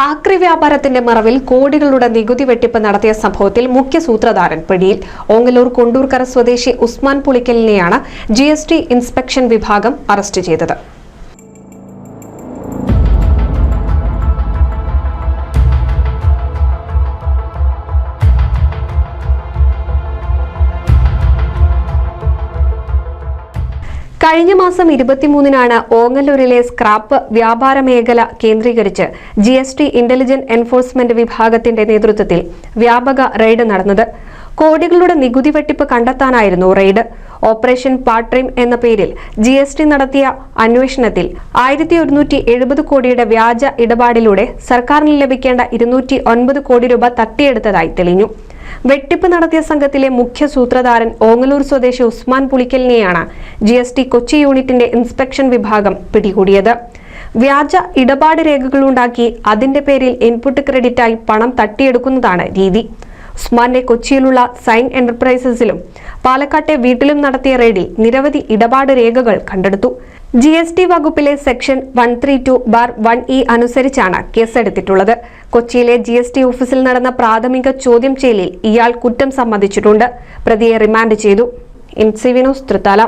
ആക്രി വ്യാപാരത്തിന്റെ മറവിൽ കോടികളുടെ നികുതി വെട്ടിപ്പ് നടത്തിയ സംഭവത്തിൽ മുഖ്യ സൂത്രധാരൻ പിടിയിൽ. ഓങ്ങലൂർ കൊണ്ടൂർക്കര സ്വദേശി ഉസ്മാൻ പുളിക്കലിനെയാണ് ജി ഇൻസ്പെക്ഷൻ വിഭാഗം അറസ്റ്റ് ചെയ്തത്. കഴിഞ്ഞ മാസം ഇരുപത്തിമൂന്നിനാണ് ഓങ്ങല്ലൂരിലെ സ്ക്രാപ്പ് വ്യാപാര മേഖല കേന്ദ്രീകരിച്ച് G S T intelligent enforcement വിഭാഗത്തിന്റെ നേതൃത്വത്തിൽ വ്യാപക റെയ്ഡ് നടന്നത്. കോടികളുടെ നികുതി വെട്ടിപ്പ് കണ്ടെത്താനായിരുന്നു റെയ്ഡ്. ഓപ്പറേഷൻ പാട്രിം എന്ന പേരിൽ ജി എസ് ടി നടത്തിയ അന്വേഷണത്തിൽ ആയിരത്തി ഒരുന്നൂറ്റി എഴുപത് കോടിയുടെ വ്യാജ ഇടപാടിലൂടെ സർക്കാരിന് ലഭിക്കേണ്ട ഇരുന്നൂറ്റി ഒൻപത് കോടി രൂപ തട്ടിയെടുത്തതായി തെളിഞ്ഞു. വെട്ടിപ്പ് നടത്തിയ സംഘത്തിലെ മുഖ്യ സൂത്രധാരൻ ഓങ്ങലൂർ സ്വദേശി ഉസ്മാൻ പുളിക്കലിനെയാണ് ജി എസ് ടി കൊച്ചി യൂണിറ്റിന്റെ ഇൻസ്പെക്ഷൻ വിഭാഗം പിടികൂടിയത്. വ്യാജ ഇടപാട് രേഖകളുണ്ടാക്കി അതിന്റെ പേരിൽ ഇൻപുട്ട് ക്രെഡിറ്റായി പണം തട്ടിയെടുക്കുന്നതാണ് രീതി. ഉസ്മാന്റെ കൊച്ചിയിലുള്ള സൈൻ എന്റർപ്രൈസസിലും പാലക്കാട്ടെ വീട്ടിലും നടത്തിയ റെയ്ഡിൽ നിരവധി ഇടപാട് രേഖകൾ കണ്ടെടുത്തു. ജി എസ് ടി വകുപ്പിലെ section one three two bar one E അനുസരിച്ചാണ് കേസെടുത്തിട്ടുള്ളത്. കൊച്ചിയിലെ ജി എസ് ടി ഓഫീസിൽ നടന്ന പ്രാഥമിക ചോദ്യം ചെയ്യലിൽ ഇയാൾ കുറ്റം സമ്മതിച്ചിട്ടുണ്ട്. പ്രതിയെ റിമാൻഡ് ചെയ്തു. ഇൻസിവിനോസ് തൃത്താല.